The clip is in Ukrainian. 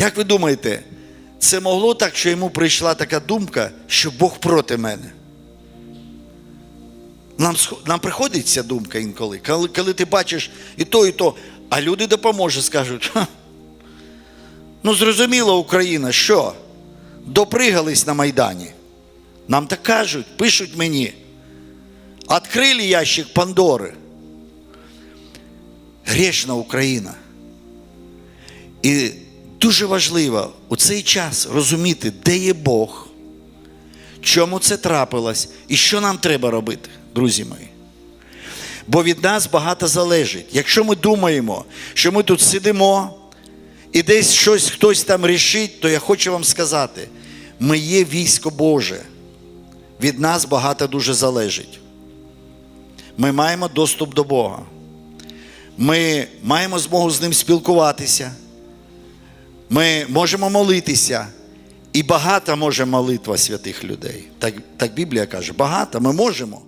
Як ви думаєте, це могло так, що йому прийшла така думка, що Бог проти мене? Нам, нам приходить ця думка інколи, коли, коли ти бачиш і то, і то, а люди допоможуть, скажуть. «Ха, ну зрозуміло, Україна, що? Допригались на Майдані. Нам так кажуть, пишуть мені. Открили ящик Пандори. Грішна Україна. І дуже важливо у цей час розуміти, де є Бог, чому це трапилось і що нам треба робити, друзі мої. Бо від нас багато залежить. Якщо ми думаємо, що ми тут сидимо і десь щось хтось там рішить, то я хочу вам сказати: ми є військо Боже. Від нас багато дуже залежить. Ми маємо доступ до Бога. Ми маємо змогу з ним спілкуватися. Ми можемо молитися. І багата може молитва святих людей. Так, так Біблія каже, багато ми можемо.